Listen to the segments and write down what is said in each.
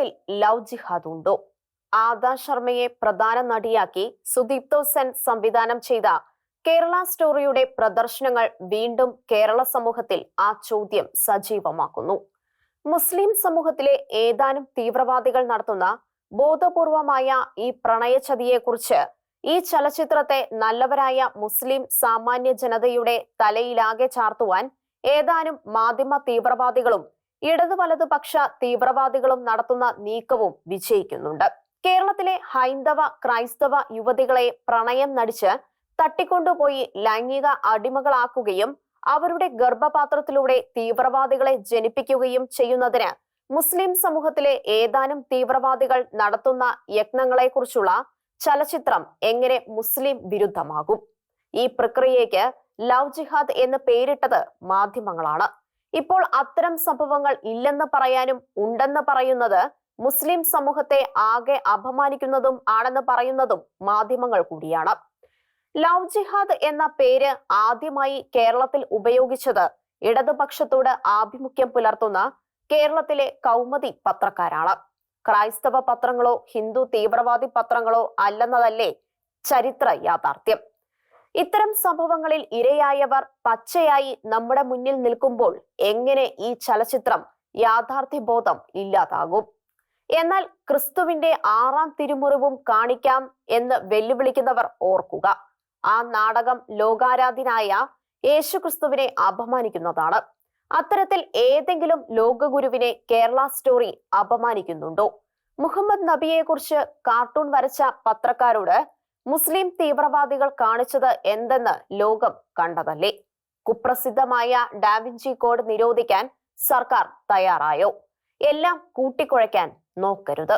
കേരളത്തിൽ ലവ് ജിഹാദ് ഉണ്ടോ? ആദാ ശർമ്മയെ പ്രധാന നടിയാക്കി സുദീപ്തോ സെൻ സംവിധാനം ചെയ്ത കേരള സ്റ്റോറിയുടെ പ്രദർശനങ്ങൾ വീണ്ടും കേരള സമൂഹത്തിൽ ആ ചോദ്യം സജീവമാക്കുന്നു. മുസ്ലിം സമൂഹത്തിലെ ഏതാനും തീവ്രവാദികൾ നടത്തുന്ന ബോധപൂർവമായ ഈ പ്രണയചതിയെക്കുറിച്ച് ഈ ചലച്ചിത്രത്തെ നല്ലവരായ മുസ്ലിം സാമാന്യ ജനതയുടെ തലയിലാകെ ചാർത്തുവാൻ ഏതാനും മാധ്യമ തീവ്രവാദികളും ഇടതു വലതുപക്ഷ തീവ്രവാദികളും നടത്തുന്ന നീക്കവും വിജയിക്കുന്നുണ്ട്. കേരളത്തിലെ ഹൈന്ദവ ക്രൈസ്തവ യുവതികളെ പ്രണയം നടിച്ച് തട്ടിക്കൊണ്ടുപോയി ലൈംഗിക അടിമകളാക്കുകയും അവരുടെ ഗർഭപാത്രത്തിലൂടെ തീവ്രവാദികളെ ജനിപ്പിക്കുകയും ചെയ്യുന്നതിന് മുസ്ലിം സമൂഹത്തിലെ ഏതാനും തീവ്രവാദികൾ നടത്തുന്ന യത്നങ്ങളെക്കുറിച്ചുള്ള ചലച്ചിത്രം എങ്ങനെ മുസ്ലിം വിരുദ്ധമാകും? ഈ പ്രക്രിയയ്ക്ക് ലവ് ജിഹാദ് എന്ന് പേരിട്ടത് മാധ്യമങ്ങളാണ്. ഇപ്പോൾ അത്തരം സംഭവങ്ങൾ ഇല്ലെന്ന് പറയാനും ഉണ്ടെന്ന് പറയുന്നത് മുസ്ലിം സമൂഹത്തെ ആകെ അപമാനിക്കുന്നതും ആണെന്ന് പറയുന്നതും മാധ്യമങ്ങൾ കൂടിയാണ്. ലവ് ജിഹാദ് എന്ന പേര് ആദ്യമായി കേരളത്തിൽ ഉപയോഗിച്ചത് ഇടതുപക്ഷത്തോട് ആഭിമുഖ്യം പുലർത്തുന്ന കേരളത്തിലെ കൗമുദി പത്രക്കാരാണ്. ക്രൈസ്തവ പത്രങ്ങളോ ഹിന്ദു തീവ്രവാദി പത്രങ്ങളോ അല്ലെന്നതല്ലേ ചരിത്ര യാഥാർത്ഥ്യം. ഇത്തരം സംഭവങ്ങളിൽ ഇരയായവർ പച്ചയായി നമ്മുടെ മുന്നിൽ നിൽക്കുമ്പോൾ എങ്ങനെ ഈ ചലച്ചിത്രം യാഥാർത്ഥ്യ ബോധം ഇല്ലാതാകും? എന്നാൽ ക്രിസ്തുവിന്റെ ആറാം തിരുമുറിവും കാണിക്കാം എന്ന് വെല്ലുവിളിക്കുന്നവർ ഓർക്കുക. ആ നാടകം ലോകാരാധനായ യേശു ക്രിസ്തുവിനെ അപമാനിക്കുന്നതാണ്. അത്തരത്തിൽ ഏതെങ്കിലും ലോകഗുരുവിനെ കേരള സ്റ്റോറി അപമാനിക്കുന്നുണ്ടോ? മുഹമ്മദ് നബിയെ കുറിച്ച് കാർട്ടൂൺ വരച്ച പത്രക്കാരോട് മുസ്ലിം തീവ്രവാദികൾ കാണിച്ചത് എന്തെന്ന് ലോകം കണ്ടതല്ലേ? കുപ്രസിദ്ധമായ ഡാവിഞ്ചി കോഡ് നിരോധിക്കാൻ സർക്കാർ തയ്യാറായോ? എല്ലാം കൂട്ടിക്കുഴയ്ക്കാൻ നോക്കരുത്.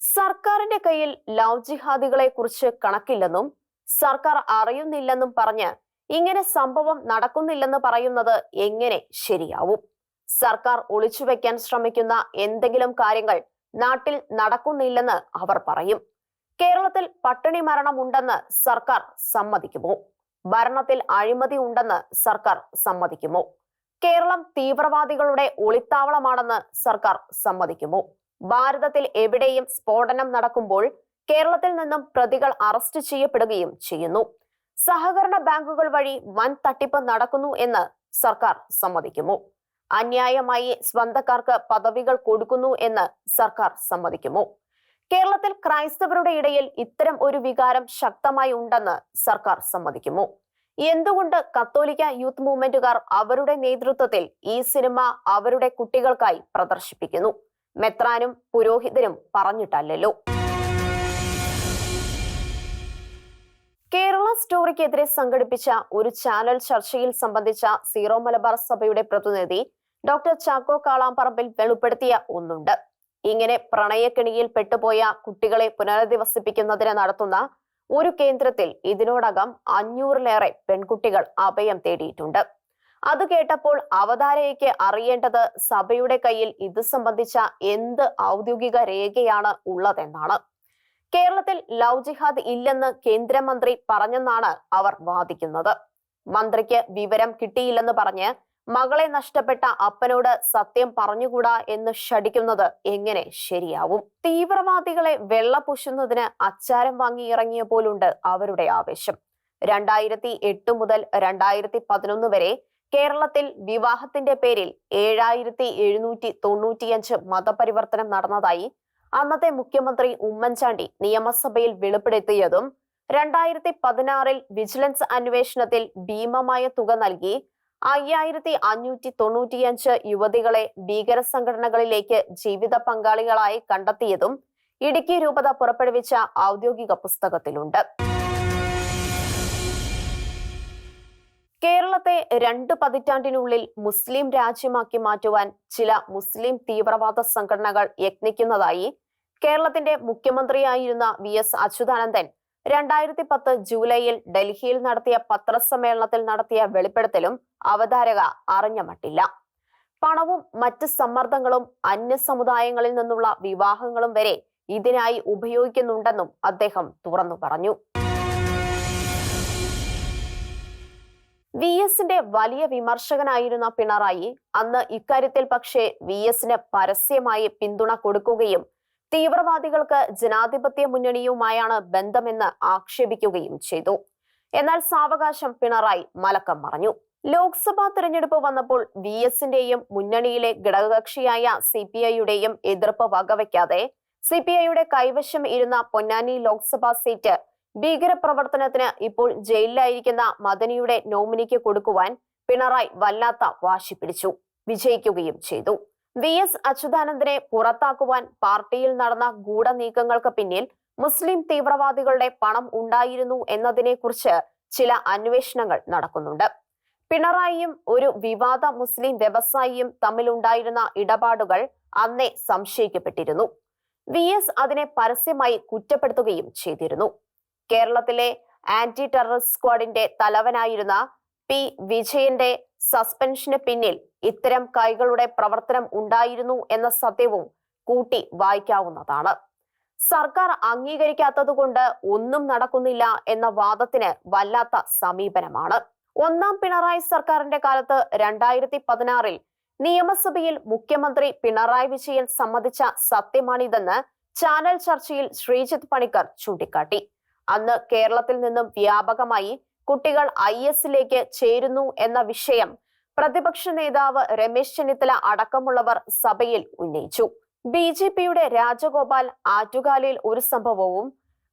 സർക്കാരിന്റെ കയ്യിൽ ലവ് ജിഹാദികളെ കുറിച്ച് കണക്കില്ലെന്നും സർക്കാർ അറിയുന്നില്ലെന്നും പറഞ്ഞ് ഇങ്ങനെ സംഭവം നടക്കുന്നില്ലെന്ന് പറയുന്നത് എങ്ങനെ ശരിയാവും? സർക്കാർ ഒളിച്ചുവെക്കാൻ ശ്രമിക്കുന്ന എന്തെങ്കിലും കാര്യങ്ങൾ നാട്ടിൽ നടക്കുന്നില്ലെന്ന് അവർ പറയും. കേരളത്തിൽ പട്ടിണി മരണമുണ്ടെന്ന് സർക്കാർ സമ്മതിക്കുമോ? ഭരണത്തിൽ അഴിമതി ഉണ്ടെന്ന് സർക്കാർ സമ്മതിക്കുമോ? കേരളം തീവ്രവാദികളുടെ ഒളിത്താവളമാണെന്ന് സർക്കാർ സമ്മതിക്കുമോ? ഭാരതത്തിൽ എവിടെയും സ്ഫോടനം നടക്കുമ്പോൾ കേരളത്തിൽ നിന്നും പ്രതികൾ അറസ്റ്റ് ചെയ്യപ്പെടുകയും ചെയ്യുന്നു. സഹകരണ ബാങ്കുകൾ വഴി വൻ തട്ടിപ്പ് നടക്കുന്നു എന്ന് സർക്കാർ സമ്മതിക്കുമോ? അന്യായമായി സ്വന്തക്കാർക്ക് പദവികൾ കൊടുക്കുന്നു എന്ന് സർക്കാർ സമ്മതിക്കുമോ കേരളത്തിൽ ക്രൈസ്തവരുടെ ഇടയിൽ ഇത്തരം ഒരു വികാരം ശക്തമായി ഉണ്ടെന്ന് സർക്കാർ സമ്മതിക്കുമോ എന്തുകൊണ്ട് കത്തോലിക്ക യൂത്ത് മൂവ്മെന്റുകാർ അവരുടെ നേതൃത്വത്തിൽ ഈ സിനിമ അവരുടെ കുട്ടികൾക്കായി പ്രദർശിപ്പിക്കുന്നു? മെത്രാനും പുരോഹിതരും പറഞ്ഞിട്ടല്ലല്ലോ. കേരള സ്റ്റോറിക്കെതിരെ സംഘടിപ്പിച്ച ഒരു ചാനൽ ചർച്ചയിൽ സംബന്ധിച്ച സീറോ മലബാർ സഭയുടെ പ്രതിനിധി ഡോക്ടർ ചാക്കോ കാളാംപറമ്പിൽ വെളിപ്പെടുത്തിയ ഒന്നുണ്ട്. ഇങ്ങനെ പ്രണയക്കെണിയിൽ പെട്ടുപോയ കുട്ടികളെ പുനരധിവസിപ്പിക്കുന്നതിന് നടത്തുന്ന ഒരു കേന്ദ്രത്തിൽ ഇതിനോടകം അഞ്ഞൂറിലേറെ പെൺകുട്ടികൾ അഭയം തേടിയിട്ടുണ്ട്. അത് കേട്ടപ്പോൾ അവതാരയ്ക്ക് അറിയേണ്ടത് സഭയുടെ കയ്യിൽ ഇത് സംബന്ധിച്ച എന്ത് ഔദ്യോഗിക രേഖയാണ് ഉള്ളതെന്നാണ്. കേരളത്തിൽ ലവ് ജിഹാദ് ഇല്ലെന്ന് കേന്ദ്രമന്ത്രി പറഞ്ഞെന്നാണ് അവർ വാദിക്കുന്നത്. മന്ത്രിക്ക് വിവരം കിട്ടിയില്ലെന്ന് പറഞ്ഞ് മകളെ നഷ്ടപ്പെട്ട അപ്പനോട് സത്യം പറഞ്ഞുകൂടാ എന്ന് ഷടിക്കുന്നത് എങ്ങനെ ശരിയാവും? തീവ്രവാദികളെ വെള്ളപൂശുന്നതിന് അച്ചാരം വാങ്ങി ഇറങ്ങിയ പോലുണ്ട് അവരുടെ ആവേശം. രണ്ടായിരത്തി എട്ട് മുതൽ രണ്ടായിരത്തി പതിനൊന്ന് വരെ കേരളത്തിൽ വിവാഹത്തിന്റെ പേരിൽ ഏഴായിരത്തി എഴുന്നൂറ്റി തൊണ്ണൂറ്റിയഞ്ച് മതപരിവർത്തനം നടന്നതായി അന്നത്തെ മുഖ്യമന്ത്രി ഉമ്മൻചാണ്ടി നിയമസഭയിൽ വെളിപ്പെടുത്തിയതും രണ്ടായിരത്തി പതിനാറിൽ വിജിലൻസ് അന്വേഷണത്തിൽ ഭീമമായ തുക നൽകി അയ്യായിരത്തി അഞ്ഞൂറ്റി തൊണ്ണൂറ്റിയഞ്ച് യുവതികളെ ഭീകര സംഘടനകളിലേക്ക് ജീവിത പങ്കാളികളായി കണ്ടെത്തിയതും ഇടുക്കി രൂപത പുറപ്പെടുവിച്ച ഔദ്യോഗിക പുസ്തകത്തിലുണ്ട്. കേരളത്തെ രണ്ട് പതിറ്റാണ്ടിനുള്ളിൽ മുസ്ലിം രാജ്യമാക്കി മാറ്റുവാൻ ചില മുസ്ലിം തീവ്രവാദ സംഘടനകൾ യത്നിക്കുന്നതായി കേരളത്തിന്റെ മുഖ്യമന്ത്രിയായിരുന്ന വി എസ് അച്യുതാനന്ദൻ രണ്ടായിരത്തി പത്ത് ജൂലൈയിൽ ഡൽഹിയിൽ നടത്തിയ പത്രസമ്മേളനത്തിൽ നടത്തിയ വെളിപ്പെടുത്തലും അവതാരക അറിഞ്ഞ മട്ടില്ല. പണവും മറ്റ് സമ്മർദ്ദങ്ങളും അന്യ സമുദായങ്ങളിൽ നിന്നുള്ള വിവാഹങ്ങളും വരെ ഇതിനായി ഉപയോഗിക്കുന്നുണ്ടെന്നും അദ്ദേഹം തുറന്നു പറഞ്ഞു. വി എസിന്റെ വലിയ വിമർശകനായിരുന്ന പിണറായി അന്ന് ഇക്കാര്യത്തിൽ പക്ഷേ വി എസിന് പരസ്യമായി പിന്തുണ കൊടുക്കുകയും തീവ്രവാദികൾക്ക് ജനാധിപത്യ മുന്നണിയുമായാണ് ബന്ധമെന്ന് ആക്ഷേപിക്കുകയും ചെയ്തു. എന്നാൽ സാവകാശം പിണറായി മലക്കം മറഞ്ഞു. ലോക്സഭാ തെരഞ്ഞെടുപ്പ് വന്നപ്പോൾ വി എസിന്റെയും മുന്നണിയിലെ ഘടകകക്ഷിയായ സി പി ഐയുടെയും എതിർപ്പ് വകവയ്ക്കാതെ സി പി ഐയുടെ കൈവശം ഇരുന്ന പൊന്നാനി ലോക്സഭാ സീറ്റ് ഭീകരപ്രവർത്തനത്തിന് ഇപ്പോൾ ജയിലിലായിരിക്കുന്ന മദനിയുടെ നോമിനിക്ക് കൊടുക്കുവാൻ പിണറായി വല്ലാത്ത വാശി പിടിച്ചു. വിജയിക്കുകയും ചെയ്തു. വി എസ് അച്യുതാനന്ദനെ പുറത്താക്കുവാൻ പാർട്ടിയിൽ നടന്ന ഗൂഢനീക്കങ്ങൾക്ക് പിന്നിൽ മുസ്ലിം തീവ്രവാദികളുടെ പണം ഉണ്ടായിരുന്നു എന്നതിനെക്കുറിച്ച് ചില അന്വേഷണങ്ങൾ നടക്കുന്നുണ്ട്. പിണറായിയും ഒരു വിവാദ മുസ്ലിം വ്യവസായിയും തമ്മിലുണ്ടായിരുന്ന ഇടപാടുകൾ അന്നേ സംശയിക്കപ്പെട്ടിരുന്നു. വി എസ് അതിനെ പരസ്യമായി കുറ്റപ്പെടുത്തുകയും ചെയ്തിരുന്നു. കേരളത്തിലെ ആന്റി ടെററിസ്റ്റ് സ്ക്വാഡിന്റെ തലവനായിരുന്ന പി വിജയന്റെ സസ്പെൻഷന് പിന്നിൽ ഇത്തരം കൈകളുടെ പ്രവർത്തനം ഉണ്ടായിരുന്നു എന്ന സത്യവും കൂട്ടി വായിക്കാവുന്നതാണ്. സർക്കാർ അംഗീകരിക്കാത്തതുകൊണ്ട് ഒന്നും നടക്കുന്നില്ല എന്ന വാദത്തിന് വല്ലാത്ത സമീപനമാണ്. ഒന്നാം പിണറായി സർക്കാരിന്റെ കാലത്ത് രണ്ടായിരത്തി പതിനാറിൽ നിയമസഭയിൽ മുഖ്യമന്ത്രി പിണറായി വിജയൻ സമ്മതിച്ച സത്യമാണിതെന്ന് ചാനൽ ചർച്ചയിൽ ശ്രീജിത്ത് പണിക്കർ ചൂണ്ടിക്കാട്ടി. അന്ന് കേരളത്തിൽ നിന്നും വ്യാപകമായി കുട്ടികൾ ഐ എസിലേക്ക് ചേരുന്നു എന്ന വിഷയം പ്രതിപക്ഷ നേതാവ് രമേശ് ചെന്നിത്തല അടക്കമുള്ളവർ സഭയിൽ ഉന്നയിച്ചു. ബി ജെ പിയുടെ രാജഗോപാൽ ആറ്റുകാലിൽ ഒരു സംഭവവും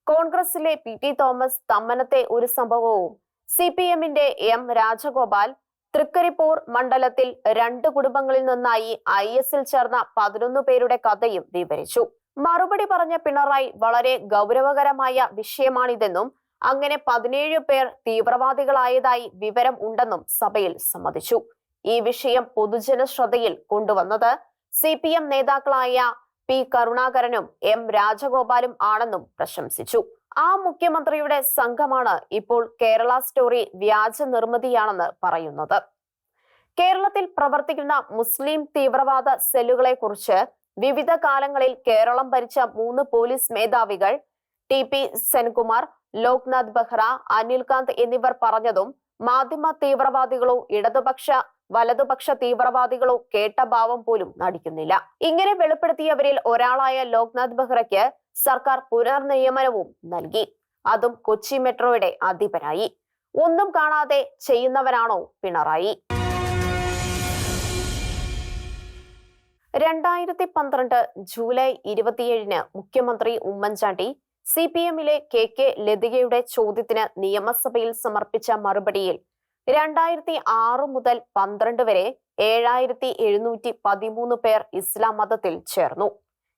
കോൺഗ്രസിലെ പി ടി തോമസ് തമ്മനത്തെ ഒരു സംഭവവും സി പി എമ്മിന്റെ എം രാജഗോപാൽ തൃക്കരിപ്പൂർ മണ്ഡലത്തിൽ രണ്ട് കുടുംബങ്ങളിൽ നിന്നായി ഐ എസിൽ ചേർന്ന പതിനൊന്ന് പേരുടെ കഥയും വിവരിച്ചു. മറുപടി പറഞ്ഞ പിണറായി വളരെ ഗൗരവകരമായ വിഷയമാണിതെന്നും അങ്ങനെ പതിനേഴ് പേർ തീവ്രവാദികളായതായി വിവരം ഉണ്ടെന്നും സഭയിൽ സമ്മതിച്ചു. ഈ വിഷയം പൊതുജന ശ്രദ്ധയിൽ കൊണ്ടുവന്നത് സി പി എം നേതാക്കളായ പി കരുണാകരനും എം രാജഗോപാലും ആണെന്നും പ്രശംസിച്ചു. ആ മുഖ്യമന്ത്രിയുടെ സംഘമാണ് ഇപ്പോൾ കേരള സ്റ്റോറി വ്യാജ നിർമ്മിതിയാണെന്ന് പറയുന്നത്. കേരളത്തിൽ പ്രവർത്തിക്കുന്ന മുസ്ലിം തീവ്രവാദ സെല്ലുകളെ കുറിച്ച് വിവിധ കാലങ്ങളിൽ കേരളം ഭരിച്ച മൂന്ന് പോലീസ് മേധാവികൾ ടി പി സെൻകുമാർ ലോക്നാഥ് ബെഹ്റ അനിൽകാന്ത് എന്നിവർ പറഞ്ഞതും മാധ്യമ തീവ്രവാദികളോ ഇടതുപക്ഷ വലതുപക്ഷ തീവ്രവാദികളോ കേട്ട ഭാവം പോലും നടിക്കുന്നില്ല. ഇങ്ങനെ വെളിപ്പെടുത്തിയവരിൽ ഒരാളായ ലോക്നാഥ് ബെഹ്റയ്ക്ക് സർക്കാർ പുനർനിയമനവും നൽകി. അതും കൊച്ചി മെട്രോയുടെ അധിപനായി. ഒന്നും കാണാതെ ചെയ്യുന്നവരാണോ പിണറായി? രണ്ടായിരത്തി പന്ത്രണ്ട് ജൂലൈ ഇരുപത്തിയേഴിന് മുഖ്യമന്ത്രി ഉമ്മൻചാണ്ടി സി പി എമ്മിലെ കെ കെ ലതികയുടെ ചോദ്യത്തിന് നിയമസഭയിൽ സമർപ്പിച്ച മറുപടിയിൽ രണ്ടായിരത്തി ആറ് മുതൽ പന്ത്രണ്ട് വരെ ഏഴായിരത്തി എഴുന്നൂറ്റി പതിമൂന്ന് പേർ ഇസ്ലാം മതത്തിൽ ചേർന്നു.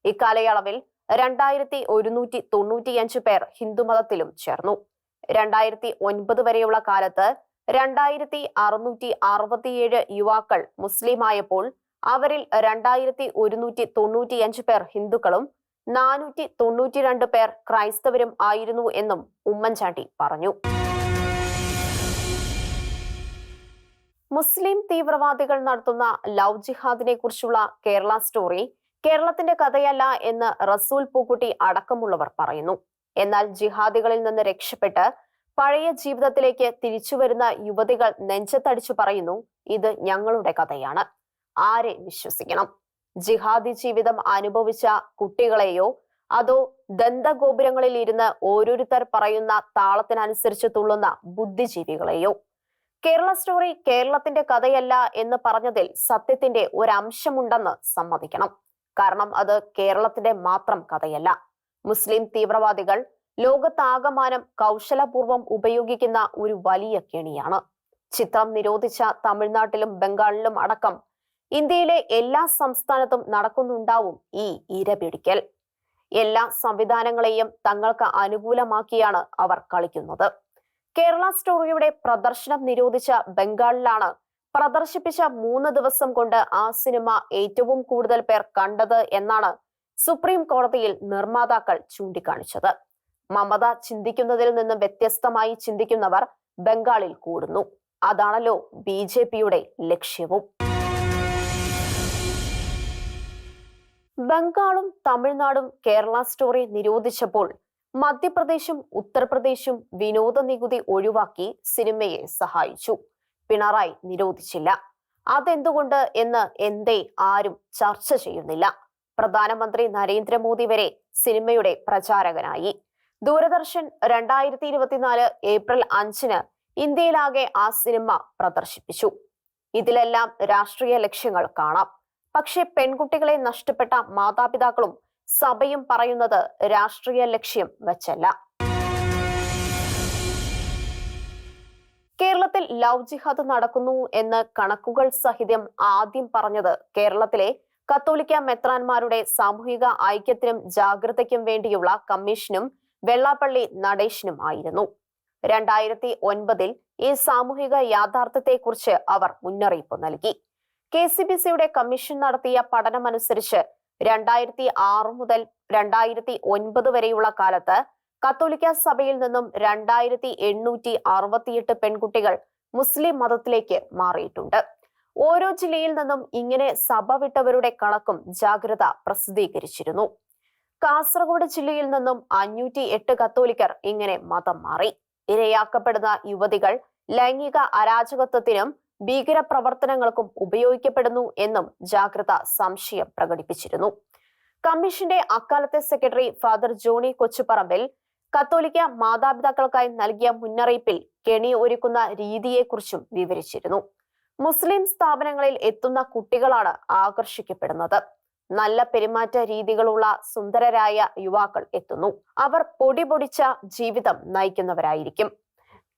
ഇക്കാലയളവിൽ രണ്ടായിരത്തി ഒരുന്നൂറ്റി തൊണ്ണൂറ്റിയഞ്ച് പേർ ഹിന്ദുമതത്തിലും ചേർന്നു. രണ്ടായിരത്തി ഒൻപത് വരെയുള്ള കാലത്ത് രണ്ടായിരത്തി അറുന്നൂറ്റി അറുപത്തിയേഴ് യുവാക്കൾ മുസ്ലിമായപ്പോൾ അവരിൽ രണ്ടായിരത്തി ഒരുന്നൂറ്റി തൊണ്ണൂറ്റിയഞ്ച് പേർ ഹിന്ദുക്കളും നാനൂറ്റി തൊണ്ണൂറ്റിരണ്ട് പേർ ക്രൈസ്തവരും ആയിരുന്നു എന്നും ഉമ്മൻചാണ്ടി പറഞ്ഞു. മുസ്ലിം തീവ്രവാദികൾ നടത്തുന്ന ലവ് ജിഹാദിനെ കുറിച്ചുള്ള കേരള സ്റ്റോറി കേരളത്തിന്റെ കഥയല്ല എന്ന് റസൂൽ പൂക്കുട്ടി അടക്കമുള്ളവർ പറയുന്നു. എന്നാൽ ജിഹാദികളിൽ നിന്ന് രക്ഷപ്പെട്ട് പഴയ ജീവിതത്തിലേക്ക് തിരിച്ചു വരുന്ന യുവതികൾ നെഞ്ചത്തടിച്ചു പറയുന്നു ഇത് ഞങ്ങളുടെ കഥയാണ്. ആരെ വിശ്വസിക്കണം? ജിഹാദി ജീവിതം അനുഭവിച്ച കുട്ടികളെയോ അതോ ദന്തഗോപുരങ്ങളിൽ ഇരുന്ന് ഓരോരുത്തർ പറയുന്ന താളത്തിനനുസരിച്ച് തുള്ളുന്ന ബുദ്ധിജീവികളെയോ? കേരള സ്റ്റോറി കേരളത്തിന്റെ കഥയല്ല എന്ന് പറഞ്ഞതിൽ സത്യത്തിന്റെ ഒരംശമുണ്ടെന്ന് സമ്മതിക്കണം. കാരണം അത് കേരളത്തിന്റെ മാത്രം കഥയല്ല. മുസ്ലിം തീവ്രവാദികൾ ലോകത്താകമാനം കൗശലപൂർവം ഉപയോഗിക്കുന്ന ഒരു വലിയ കെണിയാണ്. ചിത്രം നിരോധിച്ച തമിഴ്നാട്ടിലും ബംഗാളിലും അടക്കം ഇന്ത്യയിലെ എല്ലാ സംസ്ഥാനത്തും നടക്കുന്നുണ്ടാവും ഈ ഇരപിടിക്കൽ. എല്ലാ സംവിധാനങ്ങളെയും തങ്ങൾക്ക് അനുകൂലമാക്കിയാണ് അവർ കളിക്കുന്നത്. കേരള സ്റ്റോറിയുടെ പ്രദർശനം നിരോധിച്ച ബംഗാളിലാണ് പ്രദർശിപ്പിച്ച മൂന്ന് ദിവസം കൊണ്ട് ആ സിനിമ ഏറ്റവും കൂടുതൽ പേർ കണ്ടത് എന്നാണ് സുപ്രീം കോടതിയിൽ നിർമ്മാതാക്കൾ ചൂണ്ടിക്കാണിച്ചത്. മമത ചിന്തിക്കുന്നതിൽ നിന്ന് വ്യത്യസ്തമായി ചിന്തിക്കുന്നവർ ബംഗാളിൽ കൂടുന്നു. അതാണല്ലോ ബി ലക്ഷ്യവും. ബംഗാളും തമിഴ്നാടും കേരള സ്റ്റോറി നിരോധിച്ചപ്പോൾ മധ്യപ്രദേശും ഉത്തർപ്രദേശും വിനോദ നികുതി ഒഴിവാക്കി സിനിമയെ സഹായിച്ചു. പിണറായി നിരോധിച്ചില്ല. അതെന്തുകൊണ്ട് എന്ന് എന്തേ ആരും ചർച്ച ചെയ്യുന്നില്ല. പ്രധാനമന്ത്രി നരേന്ദ്രമോദി വരെ സിനിമയുടെ പ്രചാരകനായി. ദൂരദർശൻ രണ്ടായിരത്തി ഇരുപത്തിനാല് ഏപ്രിൽ അഞ്ചിന് ഇന്ത്യയിലാകെ ആ സിനിമ പ്രദർശിപ്പിച്ചു. ഇതിലെല്ലാം രാഷ്ട്രീയ ലക്ഷ്യങ്ങൾ കാണാം. പക്ഷെ പെൺകുട്ടികളെ നഷ്ടപ്പെട്ട മാതാപിതാക്കളും സഭയും പറയുന്നത് രാഷ്ട്രീയ ലക്ഷ്യം വെച്ചല്ല. കേരളത്തിൽ ലവ് ജിഹാദ് നടക്കുന്നു എന്ന് കണക്കുകൾ സഹിതം ആദ്യം പറഞ്ഞത് കേരളത്തിലെ കത്തോലിക്ക മെത്രാന്മാരുടെ സാമൂഹിക ഐക്യത്തിനും ജാഗ്രതയ്ക്കും വേണ്ടിയുള്ള കമ്മീഷനും വെള്ളാപ്പള്ളി നടേശനും ആയിരുന്നു. രണ്ടായിരത്തി ഒൻപതിൽ ഈ സാമൂഹിക യാഥാർത്ഥ്യത്തെക്കുറിച്ച് അവർ മുന്നറിയിപ്പ് നൽകി. കെ സി ബി സിയുടെ കമ്മീഷൻ നടത്തിയ പഠനമനുസരിച്ച് രണ്ടായിരത്തി ആറ് മുതൽ രണ്ടായിരത്തി ഒൻപത് വരെയുള്ള കാലത്ത് കത്തോലിക്ക സഭയിൽ നിന്നും രണ്ടായിരത്തി എണ്ണൂറ്റി അറുപത്തിയെട്ട് പെൺകുട്ടികൾ മുസ്ലിം മതത്തിലേക്ക് മാറിയിട്ടുണ്ട്. ഓരോ ജില്ലയിൽ നിന്നും ഇങ്ങനെ സഭ വിട്ടവരുടെ കണക്കും ജാഗ്രത പ്രസിദ്ധീകരിച്ചിരുന്നു. കാസർഗോഡ് ജില്ലയിൽ നിന്നും അഞ്ഞൂറ്റി എട്ട് കത്തോലിക്കർ ഇങ്ങനെ മതം മാറി. ഇരയാക്കപ്പെടുന്ന യുവതികൾ ലൈംഗിക അരാജകത്വത്തിനും ഭീകര പ്രവർത്തനങ്ങൾക്കും ഉപയോഗിക്കപ്പെടുന്നു എന്നും ജാഗ്രത സംശയം പ്രകടിപ്പിച്ചിരുന്നു. കമ്മീഷന്റെ അക്കാലത്തെ സെക്രട്ടറി ഫാദർ ജോണി കൊച്ചുപറമ്പിൽ കത്തോലിക്ക മാതാപിതാക്കൾക്കായി നൽകിയ മുന്നറിയിപ്പിൽ കെണി ഒരുക്കുന്ന രീതിയെക്കുറിച്ചും വിവരിച്ചിരുന്നു. മുസ്ലിം സ്ഥാപനങ്ങളിൽ എത്തുന്ന കുട്ടികളാണ് ആകർഷിക്കപ്പെടുന്നത്. നല്ല പെരുമാറ്റ രീതികളുള്ള സുന്ദരരായ യുവാക്കൾ എത്തുന്നു. അവർ പൊടിപൊടിച്ച ജീവിതം നയിക്കുന്നവരായിരിക്കും.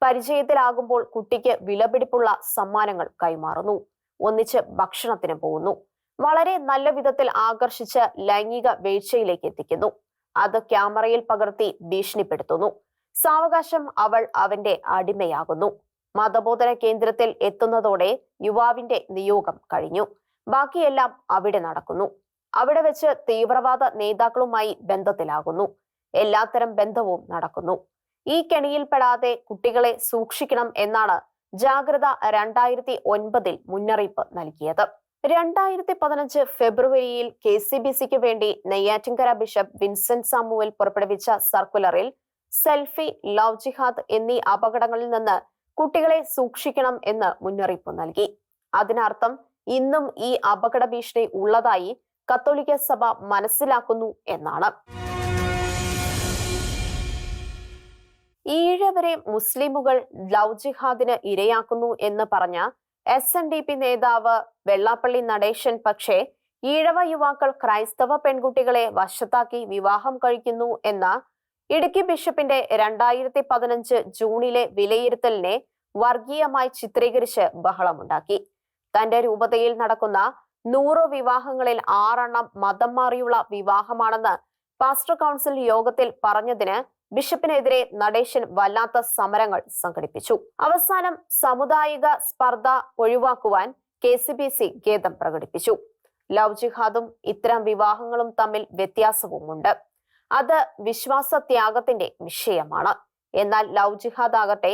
പരിചയത്തിലാകുമ്പോൾ കുട്ടിക്ക് വിലപിടിപ്പുള്ള സമ്മാനങ്ങൾ കൈമാറുന്നു. ഒന്നിച്ച് ഭക്ഷണത്തിന് പോകുന്നു. വളരെ നല്ല വിധത്തിൽ ആകർഷിച്ച് ലൈംഗിക വീഴ്ചയിലേക്ക് എത്തിക്കുന്നു. അത് ക്യാമറയിൽ പകർത്തി ഭീഷണിപ്പെടുത്തുന്നു. സാവകാശം അവൾ അവന്റെ അടിമയാകുന്നു. മതബോധന കേന്ദ്രത്തിൽ എത്തുന്നതോടെ യുവാവിന്റെ നിയോഗം കഴിഞ്ഞു. ബാക്കിയെല്ലാം അവിടെ നടക്കുന്നു. അവിടെ വെച്ച് തീവ്രവാദ നേതാക്കളുമായി ബന്ധത്തിലാകുന്നു. എല്ലാത്തരം ബന്ധവും നടക്കുന്നു. ഈ കെണിയിൽപ്പെടാതെ കുട്ടികളെ സൂക്ഷിക്കണം എന്നാണ് ജാഗ്രത രണ്ടായിരത്തി ഒൻപതിൽ മുന്നറിയിപ്പ് നൽകിയത്. രണ്ടായിരത്തി പതിനഞ്ച് ഫെബ്രുവരിയിൽ കെ സി ബി സിക്ക് വേണ്ടി നെയ്യാറ്റിൻകര ബിഷപ്പ് വിൻസെന്റ് സാമുവൽ പുറപ്പെടുവിച്ച സർക്കുലറിൽ സെൽഫി ലവ് ജിഹാദ് എന്നീ അപകടങ്ങളിൽ നിന്ന് കുട്ടികളെ സൂക്ഷിക്കണം എന്ന് മുന്നറിയിപ്പ് നൽകി. അതിനർത്ഥം ഇന്നും ഈ അപകട ഭീഷണി ഉള്ളതായി കത്തോലിക്ക സഭ മനസ്സിലാക്കുന്നു എന്നാണ്. ഈഴവരെ മുസ്ലിമുകൾ ലവ് ജിഹാദിന് ഇരയാക്കുന്നു എന്ന് പറഞ്ഞ എസ് എൻ ഡി പി നേതാവ് വെള്ളാപ്പള്ളി നടേശൻ പക്ഷേ ഈഴവ യുവാക്കൾ ക്രൈസ്തവ പെൺകുട്ടികളെ വശത്താക്കി വിവാഹം കഴിക്കുന്നു എന്ന ഇടുക്കി ബിഷപ്പിന്റെ രണ്ടായിരത്തി പതിനഞ്ച് ജൂണിലെ വിലയിരുത്തലിനെ വർഗീയമായി ചിത്രീകരിച്ച് ബഹളമുണ്ടാക്കി. തന്റെ രൂപതയിൽ നടക്കുന്ന നൂറ് വിവാഹങ്ങളിൽ ആറെണ്ണം മതം മാറിയുള്ള വിവാഹമാണെന്ന് പാസ്റ്റർ കൗൺസിൽ യോഗത്തിൽ പറഞ്ഞതിന് ബിഷപ്പിനെതിരെ നടേശൻ വല്ലാത്ത സമരങ്ങൾ സംഘടിപ്പിച്ചു. അവസാനം സമുദായിക സ്പർദ്ധ ഒഴിവാക്കുവാൻ കെ സി ബി സി ഖേദം പ്രകടിപ്പിച്ചു. ലവ് ജിഹാദും ഇത്തരം വിവാഹങ്ങളും തമ്മിൽ വ്യത്യാസവുമുണ്ട്. അത് വിശ്വാസത്യാഗത്തിന്റെ വിഷയമാണ്. എന്നാൽ ലവ് ജിഹാദ് ആകട്ടെ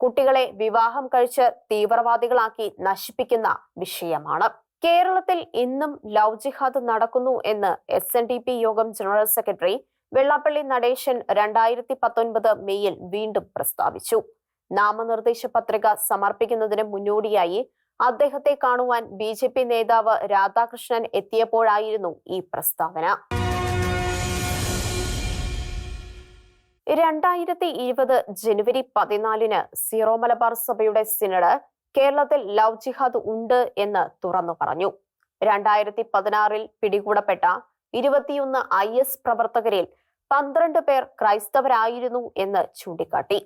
കുട്ടികളെ വിവാഹം കഴിച്ച് തീവ്രവാദികളാക്കി നശിപ്പിക്കുന്ന വിഷയമാണ്. കേരളത്തിൽ ഇന്നും ലവ് ജിഹാദ് നടക്കുന്നു എന്ന് എസ് യോഗം ജനറൽ സെക്രട്ടറി വെള്ളാപ്പള്ളി നടേശൻ രണ്ടായിരത്തി പത്തൊൻപത് മെയ്യിൽ വീണ്ടും പ്രസ്താവിച്ചു. നാമനിർദ്ദേശ പത്രിക സമർപ്പിക്കുന്നതിന് മുന്നോടിയായി അദ്ദേഹത്തെ കാണുവാൻ ബി ജെ പി നേതാവ് രാധാകൃഷ്ണൻ എത്തിയപ്പോഴായിരുന്നു ഈ പ്രസ്താവന. രണ്ടായിരത്തി ഇരുപത് ജനുവരി പതിനാലിന് സീറോ മലബാർ സഭയുടെ സിനഡ് കേരളത്തിൽ ലവ് ജിഹാദ് ഉണ്ട് എന്ന് തുറന്നു പറഞ്ഞു. രണ്ടായിരത്തി പതിനാറിൽ പിടികൂടപ്പെട്ട ഇരുപത്തിയൊന്ന് ഐ എസ് പ്രവർത്തകരിൽ പന്ത്രണ്ട് പേർ ക്രൈസ്തവരായിരുന്നു എന്ന് ചൂണ്ടിക്കാട്ടി.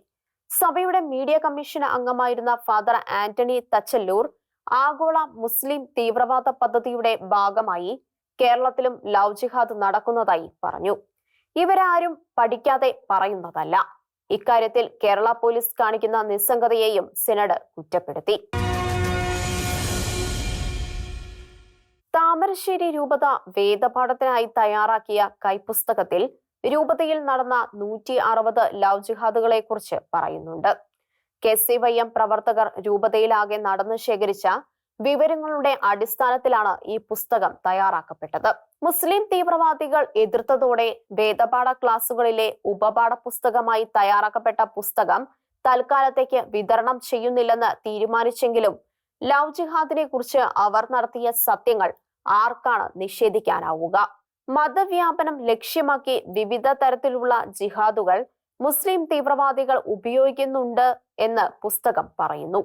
സഭയുടെ മീഡിയ കമ്മീഷൻ അംഗമായിരുന്ന ഫാദർ ആന്റണി തച്ചല്ലൂർ ആഗോള മുസ്ലിം തീവ്രവാദ പദ്ധതിയുടെ ഭാഗമായി കേരളത്തിലും ലവ് ജിഹാദ് നടക്കുന്നതായി പറഞ്ഞു. ഇവരാരും പഠിക്കാതെ പറയുന്നതല്ല. ഇക്കാര്യത്തിൽ കേരള പോലീസ് കാണിക്കുന്ന നിസ്സംഗതയെയും സിനഡ് കുറ്റപ്പെടുത്തി. താമരശ്ശേരി രൂപത വേദപാഠത്തിനായി തയ്യാറാക്കിയ കൈപ്പുസ്തകത്തിൽ രൂപതയിൽ നടന്ന നൂറ്റി അറുപത് ലവ് ജിഹാദുകളെ കുറിച്ച് പറയുന്നുണ്ട്. കെ സി വൈ എം പ്രവർത്തകർ രൂപതയിലാകെ നടന്നു ശേഖരിച്ച വിവരങ്ങളുടെ അടിസ്ഥാനത്തിലാണ് ഈ പുസ്തകം തയ്യാറാക്കപ്പെട്ടത്. മുസ്ലിം തീവ്രവാദികൾ എതിർത്തതോടെ വേദപാഠ ക്ലാസുകളിലെ ഉപപാഠ പുസ്തകമായി തയ്യാറാക്കപ്പെട്ട പുസ്തകം തൽക്കാലത്തേക്ക് വിതരണം ചെയ്യുന്നില്ലെന്ന് തീരുമാനിച്ചെങ്കിലും ലവ് ജിഹാദിനെ കുറിച്ച് അവർ നടത്തിയ സത്യങ്ങൾ ആർക്കാണ് നിഷേധിക്കാനാവുക? മതവ്യാപനം ലക്ഷ്യമാക്കി വിവിധ തരത്തിലുള്ള ജിഹാദുകൾ മുസ്ലിം തീവ്രവാദികൾ ഉപയോഗിക്കുന്നുണ്ട് എന്ന് പുസ്തകം പറയുന്നു.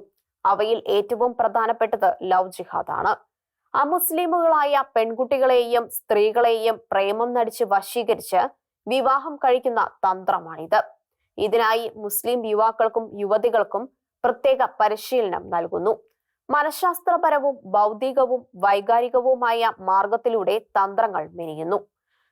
അവയിൽ ഏറ്റവും പ്രധാനപ്പെട്ടത് ലവ് ജിഹാദാണ്. അമുസ്ലിമുകളായ പെൺകുട്ടികളെയും സ്ത്രീകളെയും പ്രേമം നടിച്ച് വശീകരിച്ച് വിവാഹം കഴിക്കുന്ന തന്ത്രമാണിത്. ഇതിനായി മുസ്ലിം യുവാക്കൾക്കും യുവതികൾക്കും പ്രത്യേക പരിശീലനം നൽകുന്നു. മനഃശാസ്ത്രപരവും ഭൗതികവും വൈകാരികവുമായ മാർഗത്തിലൂടെ തന്ത്രങ്ങൾ മെനിയുന്നു.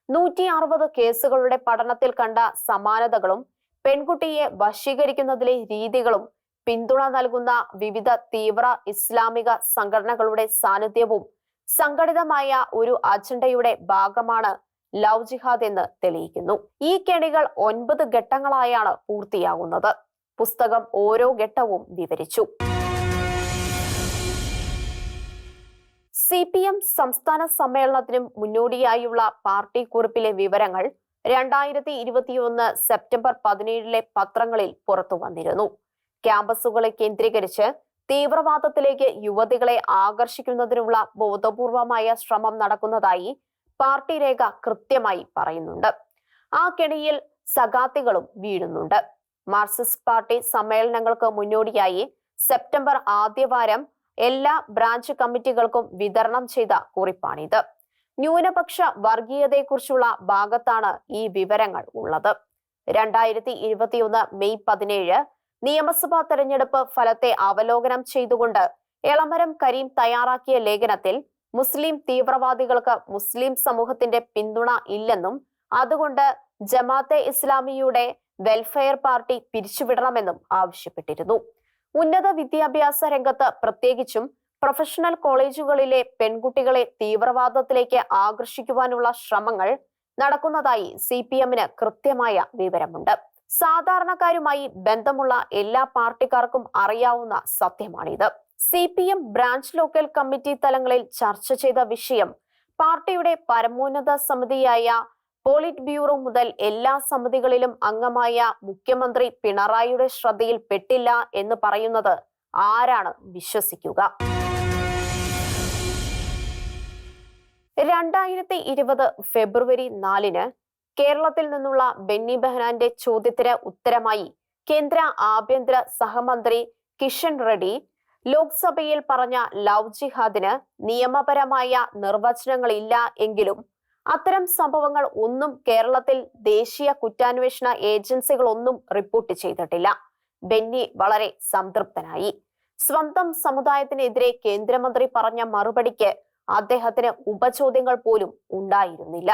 നൂറ്റി അറുപത് കേസുകളുടെ പഠനത്തിൽ കണ്ട സമാനതകളും പെൺകുട്ടിയെ വശീകരിക്കുന്നതിലെ രീതികളും പിന്തുണ നൽകുന്ന വിവിധ തീവ്ര ഇസ്ലാമിക സംഘടനകളുടെ സാന്നിധ്യവും സംഘടിതമായ ഒരു അജണ്ടയുടെ ഭാഗമാണ് ലവ് ജിഹാദ് എന്ന് തെളിയിക്കുന്നു. ഈ കെണികൾ ഒൻപത് ഘട്ടങ്ങളായാണ് പൂർത്തിയാകുന്നത്. പുസ്തകം ഓരോ ഘട്ടവും വിവരിച്ചു. സി പി എം സംസ്ഥാന സമ്മേളനത്തിനും മുന്നോടിയായുള്ള പാർട്ടി കുറിപ്പിലെ വിവരങ്ങൾ രണ്ടായിരത്തി ഇരുപത്തിയൊന്ന് സെപ്റ്റംബർ പതിനേഴിലെ പത്രങ്ങളിൽ പുറത്തു വന്നിരുന്നു. ക്യാമ്പസുകളെ കേന്ദ്രീകരിച്ച് തീവ്രവാദത്തിലേക്ക് യുവതികളെ ആകർഷിക്കുന്നതിനുള്ള ബോധപൂർവമായ ശ്രമം നടക്കുന്നതായി പാർട്ടി രേഖ കൃത്യമായി പറയുന്നുണ്ട്. ആ കെണിയിൽ സഖാത്തികളും വീഴുന്നുണ്ട്. മാർക്സിസ്റ്റ് പാർട്ടി സമ്മേളനങ്ങൾക്ക് മുന്നോടിയായി സെപ്റ്റംബർ ആദ്യവാരം എല്ലാ ബ്രാഞ്ച് കമ്മിറ്റികൾക്കും വിതരണം ചെയ്ത കുറിപ്പാണിത്. ന്യൂനപക്ഷ വർഗീയതയെക്കുറിച്ചുള്ള ഭാഗത്താണ് ഈ വിവരങ്ങൾ ഉള്ളത്. രണ്ടായിരത്തി ഇരുപത്തിയൊന്ന് മെയ് പതിനേഴ് നിയമസഭാ തെരഞ്ഞെടുപ്പ് ഫലത്തെ അവലോകനം ചെയ്തുകൊണ്ട് എളമരം കരീം തയ്യാറാക്കിയ ലേഖനത്തിൽ മുസ്ലിം തീവ്രവാദികൾക്ക് മുസ്ലിം സമൂഹത്തിന്റെ പിന്തുണ ഇല്ലെന്നും അതുകൊണ്ട് ജമാഅത്തെ ഇസ്ലാമിയുടെ വെൽഫെയർ പാർട്ടി പിരിച്ചുവിടണമെന്നും ആവശ്യപ്പെട്ടിരുന്നു. ഉന്നത വിദ്യാഭ്യാസ രംഗത്ത് പ്രത്യേകിച്ചും പ്രൊഫഷണൽ കോളേജുകളിലെ പെൺകുട്ടികളെ തീവ്രവാദത്തിലേക്ക് ആകർഷിക്കുവാനുള്ള ശ്രമങ്ങൾ നടക്കുന്നതായി സി പി എമ്മിന് കൃത്യമായ വിവരമുണ്ട്. സാധാരണക്കാരുമായി ബന്ധമുള്ള എല്ലാ പാർട്ടിക്കാർക്കും അറിയാവുന്ന സത്യമാണിത്. C P M branch local committee തലങ്ങളിൽ ചർച്ച ചെയ്ത വിഷയം പാർട്ടിയുടെ പരമോന്നത സമിതിയായ പോളിറ്റ് ബ്യൂറോ മുതൽ എല്ലാ സമിതികളിലും അംഗമായ മുഖ്യമന്ത്രി പിണറായിയുടെ ശ്രദ്ധയിൽ പെട്ടില്ല എന്ന് പറയുന്നത് ആരാണ് വിശ്വസിക്കുക? രണ്ടായിരത്തി ഇരുപത് ഫെബ്രുവരി നാലിന് കേരളത്തിൽ നിന്നുള്ള ബെന്നി ബെഹനാന്റെ ചോദ്യത്തിന് ഉത്തരമായി കേന്ദ്ര ആഭ്യന്തര സഹമന്ത്രി കിഷൻ റെഡ്ഡി ലോക്സഭയിൽ പറഞ്ഞ ലവ് ജിഹാദിന് നിയമപരമായ നിർവചനങ്ങളില്ല എങ്കിലും അത്തരം സംഭവങ്ങൾ ഒന്നും കേരളത്തിൽ ദേശീയ കുറ്റാന്വേഷണ ഏജൻസികളൊന്നും റിപ്പോർട്ട് ചെയ്തിട്ടില്ല. ബെന്നി വളരെ സംതൃപ്തനായി. സ്വന്തം സമുദായത്തിനെതിരെ കേന്ദ്രമന്ത്രി പറഞ്ഞ മറുപടിക്ക് അദ്ദേഹത്തിന് ഉപചോദ്യങ്ങൾ പോലും ഉണ്ടായിരുന്നില്ല.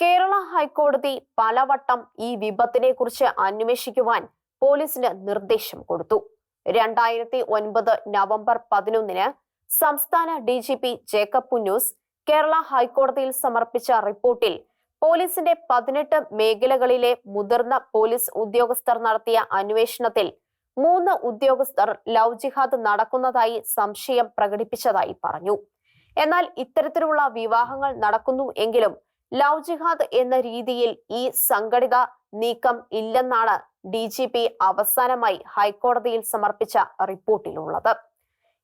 കേരള ഹൈക്കോടതി പലവട്ടം ഈ വിപത്തിനെ കുറിച്ച് അന്വേഷിക്കുവാൻ പോലീസിന് നിർദ്ദേശം കൊടുത്തു. രണ്ടായിരത്തി ഒൻപത് നവംബർ പതിനൊന്നിന് സംസ്ഥാന D G P Jacob Punnoose Kerala ഹൈക്കോടതിയിൽ സമർപ്പിച്ച റിപ്പോർട്ടിൽ പോലീസിന്റെ പതിനെട്ട് മേഖലകളിലെ മുതിർന്ന പോലീസ് ഉദ്യോഗസ്ഥർ നടത്തിയ അന്വേഷണത്തിൽ മൂന്ന് ഉദ്യോഗസ്ഥർ ലവ് ജിഹാദ് നടക്കുന്നതായി സംശയം പ്രകടിപ്പിച്ചതായി പറഞ്ഞു. എന്നാൽ ഇത്തരത്തിലുള്ള വിവാഹങ്ങൾ നടക്കുന്നു എങ്കിലും ലവ് ജിഹാദ് എന്ന രീതിയിൽ ഈ സംഘടിത നീക്കം ഇല്ലെന്നാണ് ഡി അവസാനമായി ഹൈക്കോടതിയിൽ സമർപ്പിച്ച റിപ്പോർട്ടിലുള്ളത്.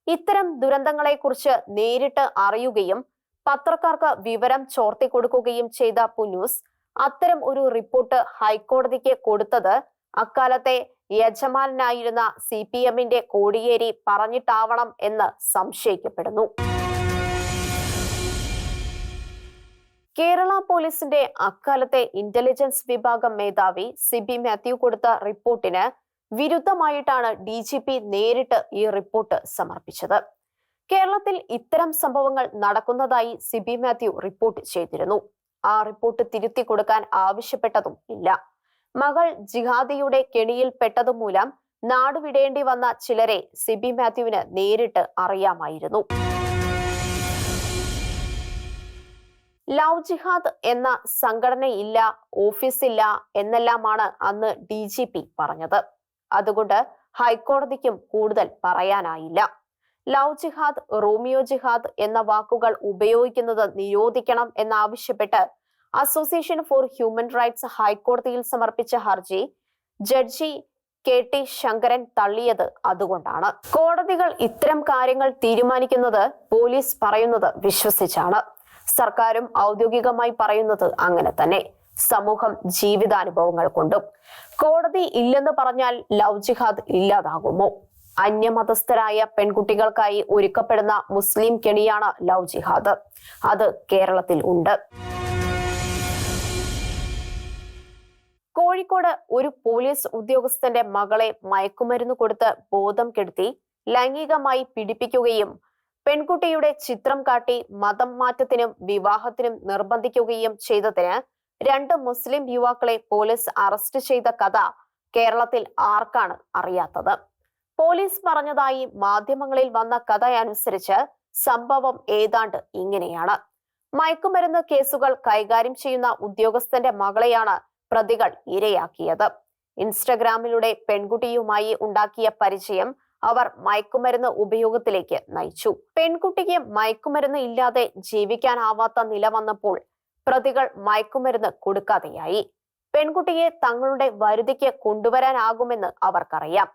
ഇത്തരം ദുരന്തങ്ങളെക്കുറിച്ച് നേരിട്ട് അറിയുകയും പത്രക്കാർക്ക് വിവരം ചോർത്തി കൊടുക്കുകയും ചെയ്ത പുനൂസ് അത്തരം ഒരു റിപ്പോർട്ട് ഹൈക്കോടതിക്ക് കൊടുത്തത് അക്കാലത്തെ യജമാനായിരുന്ന സി പി എമ്മിന്റെ കോടിയേരി പറഞ്ഞിട്ടാവണം എന്ന് സംശയിക്കപ്പെടുന്നു. കേരള പോലീസിന്റെ അക്കാലത്തെ ഇന്റലിജൻസ് വിഭാഗം മേധാവി സിബി മാത്യു കൊടുത്ത റിപ്പോർട്ടിന് വിരുദ്ധമായിട്ടാണ് ഡി ജി പി നേരിട്ട് ഈ റിപ്പോർട്ട് സമർപ്പിച്ചത്. കേരളത്തിൽ ഇത്തരം സംഭവങ്ങൾ നടക്കുന്നതായി സിബി മാത്യു റിപ്പോർട്ട് ചെയ്തിരുന്നു. ആ റിപ്പോർട്ട് തിരുത്തി കൊടുക്കാൻ ആവശ്യപ്പെട്ടതും ഇല്ല. മകൾ ജിഹാദിയുടെ കെണിയിൽ മൂലം നാടുവിടേണ്ടി വന്ന ചിലരെ സിബി മാത്യുവിന് നേരിട്ട് അറിയാമായിരുന്നു. ലവ് ജിഹാദ് എന്ന സംഘടനയില്ല ഓഫീസില്ല എന്നെല്ലാമാണ് അന്ന് ഡി ജി പി പറഞ്ഞത്. അതുകൊണ്ട് ഹൈക്കോടതിക്കും കൂടുതൽ പറയാനായില്ല. ലവ് ജിഹാദ് റോമിയോ ജിഹാദ് എന്ന വാക്കുകൾ ഉപയോഗിക്കുന്നത് നിരോധിക്കണം എന്നാവശ്യപ്പെട്ട് അസോസിയേഷൻ ഫോർ ഹ്യൂമൻ റൈറ്റ്സ് ഹൈക്കോടതിയിൽ സമർപ്പിച്ച ഹർജി ജഡ്ജി കെ ടി ശങ്കരൻ തള്ളിയത് അതുകൊണ്ടാണ്. കോടതികൾ ഇത്തരം കാര്യങ്ങൾ തീരുമാനിക്കുന്നത് പോലീസ് പറയുന്നത് വിശ്വസിച്ചാണ്. സർക്കാരും ഔദ്യോഗികമായി പറയുന്നത് അങ്ങനെ തന്നെ. സമൂഹം ജീവിതാനുഭവങ്ങൾ കൊണ്ടും കോടതി ഇല്ലെന്ന് പറഞ്ഞാൽ ലവ് ജിഹാദ് ഇല്ലാതാകുമോ? അന്യമതസ്ഥരായ പെൺകുട്ടികൾക്കായി ഒരുക്കപ്പെടുന്ന മുസ്ലിം കെണിയാണ് ലവ് ജിഹാദ്. അത് കേരളത്തിൽ ഉണ്ട്. കോഴിക്കോട് ഒരു പോലീസ് ഉദ്യോഗസ്ഥന്റെ മകളെ മയക്കുമരുന്ന് കൊടുത്ത് ബോധം കെടുത്തി ലൈംഗികമായി പീഡിപ്പിക്കുകയും പെൺകുട്ടിയുടെ ചിത്രം കാട്ടി മതം മാറ്റത്തിനും വിവാഹത്തിനും നിർബന്ധിക്കുകയും ചെയ്തതിന് രണ്ട് മുസ്ലിം യുവാക്കളെ പോലീസ് അറസ്റ്റ് ചെയ്ത കഥ കേരളത്തിൽ ആർക്കാണ് അറിയാത്തത്? പോലീസ് പറഞ്ഞതായി മാധ്യമങ്ങളിൽ വന്ന കഥ അനുസരിച്ച് സംഭവം ഏതാണ്ട് ഇങ്ങനെയാണ്. മയക്കുമരുന്ന് കേസുകൾ കൈകാര്യം ചെയ്യുന്ന ഉദ്യോഗസ്ഥന്റെ മകളെയാണ് പ്രതികൾ ഇരയാക്കിയത്. ഇൻസ്റ്റഗ്രാമിലൂടെ പെൺകുട്ടിയുമായി ഉണ്ടാക്കിയ പരിചയം അവർ മയക്കുമരുന്ന് ഉപയോഗത്തിലേക്ക് നയിച്ചു. പെൺകുട്ടിക്ക് മയക്കുമരുന്ന് ഇല്ലാതെ ജീവിക്കാനാവാത്ത നില വന്നപ്പോൾ പ്രതികൾ മയക്കുമരുന്ന് കൊടുക്കാതെയായി. പെൺകുട്ടിയെ തങ്ങളുടെ വരുതിക്ക് കൊണ്ടുവരാനാകുമെന്ന് അവർക്കറിയാം.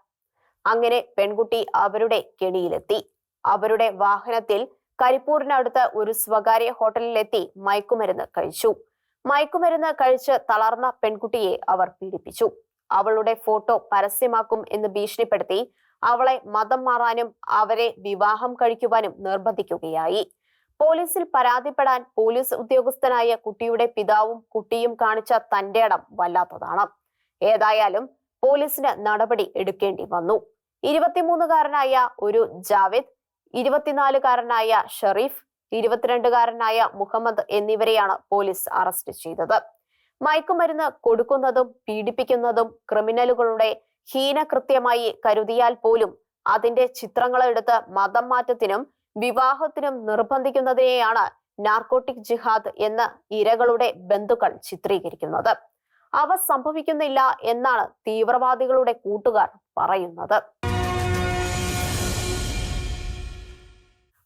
അങ്ങനെ പെൺകുട്ടി അവരുടെ കെണിയിലെത്തി. അവരുടെ വാഹനത്തിൽ കരിപ്പൂരിനടുത്ത് ഒരു സ്വകാര്യ ഹോട്ടലിലെത്തി മയക്കുമരുന്ന് കഴിച്ചു. മയക്കുമരുന്ന് കഴിച്ച് തളർന്ന പെൺകുട്ടിയെ അവർ പീഡിപ്പിച്ചു. അവളുടെ ഫോട്ടോ പരസ്യമാക്കും എന്ന് ഭീഷണിപ്പെടുത്തി അവളെ മതം മാറാനും അവരെ വിവാഹം കഴിക്കുവാനും നിർബന്ധിക്കുകയായി. പോലീസിൽ പരാതിപ്പെടാൻ പോലീസ് ഉദ്യോഗസ്ഥനായ കുട്ടിയുടെ പിതാവും കുട്ടിയും കാണിച്ച തന്റെ ഇടം വല്ലാത്തതാണ്. ഏതായാലും പോലീസിന് നടപടി എടുക്കേണ്ടി വന്നു. ഇരുപത്തിമൂന്നുകാരനായ ഒരു ജാവേദ് ഇരുപത്തിനാലുകാരനായ ഷെറീഫ് ഇരുപത്തിരണ്ടുകാരനായ മുഹമ്മദ് എന്നിവരെയാണ് പോലീസ് അറസ്റ്റ് ചെയ്തത്. മയക്കുമരുന്ന് കൊടുക്കുന്നതും പീഡിപ്പിക്കുന്നതും ക്രിമിനലുകളുടെ ഹീനകൃത്യമായി കരുതിയാൽ പോലും അതിന്റെ ചിത്രങ്ങളെടുത്ത് മതം മാറ്റത്തിനും വിവാഹത്തിനും നിർബന്ധിക്കുന്നതിനെയാണ് നാർക്കോട്ടിക് ജിഹാദ് എന്ന് ഇരകളുടെ ബന്ധുക്കൾ ചിത്രീകരിക്കുന്നത്. അവ സംഭവിക്കുന്നില്ല എന്നാണ് തീവ്രവാദികളുടെ കൂട്ടുകാർ പറയുന്നത്.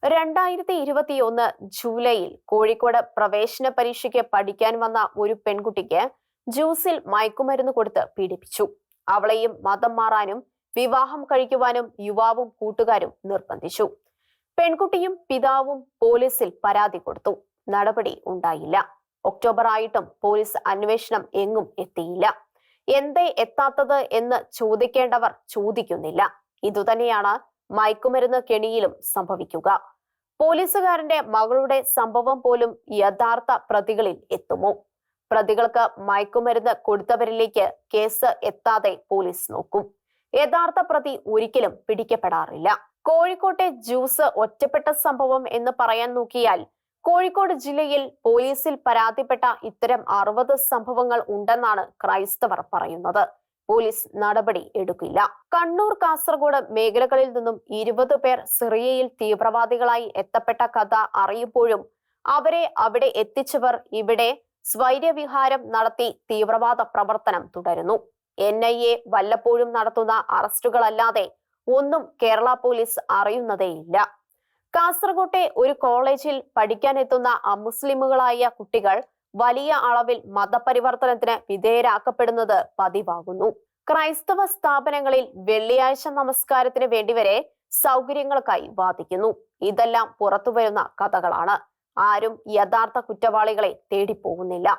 രണ്ടായിരത്തി ഇരുപത്തിയൊന്ന് ജൂലൈയിൽ കോഴിക്കോട് പ്രവേശന പരീക്ഷയ്ക്ക് പഠിക്കാൻ വന്ന ഒരു പെൺകുട്ടിക്ക് ജ്യൂസിൽ മയക്കുമരുന്ന് കൊടുത്ത് പീഡിപ്പിച്ചു. അവളെയും മതം മാറാനും വിവാഹം കഴിക്കുവാനും യുവാവും കൂട്ടുകാരും നിർബന്ധിച്ചു. പെൺകുട്ടിയും പിതാവും പോലീസിൽ പരാതി കൊടുത്തു. നടപടി ഉണ്ടായില്ല. ഒക്ടോബർ ആയിട്ടും പോലീസ് അന്വേഷണം എങ്ങും എത്തിയില്ല. എന്തേ എത്താത്തത് എന്ന് ചോദിക്കേണ്ടവർ ചോദിക്കുന്നില്ല. ഇതുതന്നെയാണ് മയക്കുമരുന്ന് കെണിയിലും സംഭവിക്കുക. പോലീസുകാരന്റെ മകളുടെ സംഭവം പോലും യഥാർത്ഥ പ്രതികളിൽ എത്തുമോ? പ്രതികൾക്ക് മയക്കുമരുന്ന് കൊടുത്തവരിലേക്ക് കേസ് എത്താതെ പോലീസ് നോക്കും. യഥാർത്ഥ പ്രതി ഒരിക്കലും പിടിക്കപ്പെടാറില്ല. കോഴിക്കോട്ടെ ജ്യൂസ് ഒറ്റപ്പെട്ട സംഭവം എന്ന് പറയാൻ നോക്കിയാൽ കോഴിക്കോട് ജില്ലയിൽ പോലീസിൽ പരാതിപ്പെട്ട ഇത്തരം അറുപത് സംഭവങ്ങൾ ഉണ്ടെന്നാണ് ക്രൈസ്തവർ പറയുന്നത്. പോലീസ് നടപടി എടുക്കില്ല. കണ്ണൂർ കാസർഗോഡ് മേഖലകളിൽ നിന്നും ഇരുപത് പേർ സിറിയയിൽ തീവ്രവാദികളായി എത്തപ്പെട്ട കഥ അറിയുമ്പോഴും അവരെ അവിടെ എത്തിച്ചവർ ഇവിടെ സ്വൈര്യവിഹാരം നടത്തി തീവ്രവാദ പ്രവർത്തനം തുടരുന്നു. എൻ ഐ എ വല്ലപ്പോഴും നടത്തുന്ന അറസ്റ്റുകളല്ലാതെ ഒന്നും കേരള പോലീസ് അറിയുന്നതേയില്ല കാസർകോട്ടെ ഒരു കോളേജിൽ പഠിക്കാനെത്തുന്ന അമുസ്ലിമുകളായ കുട്ടികൾ വലിയ അളവിൽ മതപരിവർത്തനത്തിന് വിധേയരാക്കപ്പെടുന്നത് പതിവാകുന്നു. ക്രൈസ്തവ സ്ഥാപനങ്ങളിൽ വെള്ളിയാഴ്ച നമസ്കാരത്തിന് വേണ്ടിവരെ സൗകര്യങ്ങൾക്കായി വാദിക്കുന്നു. ഇതെല്ലാം പുറത്തുവരുന്ന കഥകളാണ്. ആരും യഥാർത്ഥ കുറ്റവാളികളെ തേടിപ്പോകുന്നില്ല.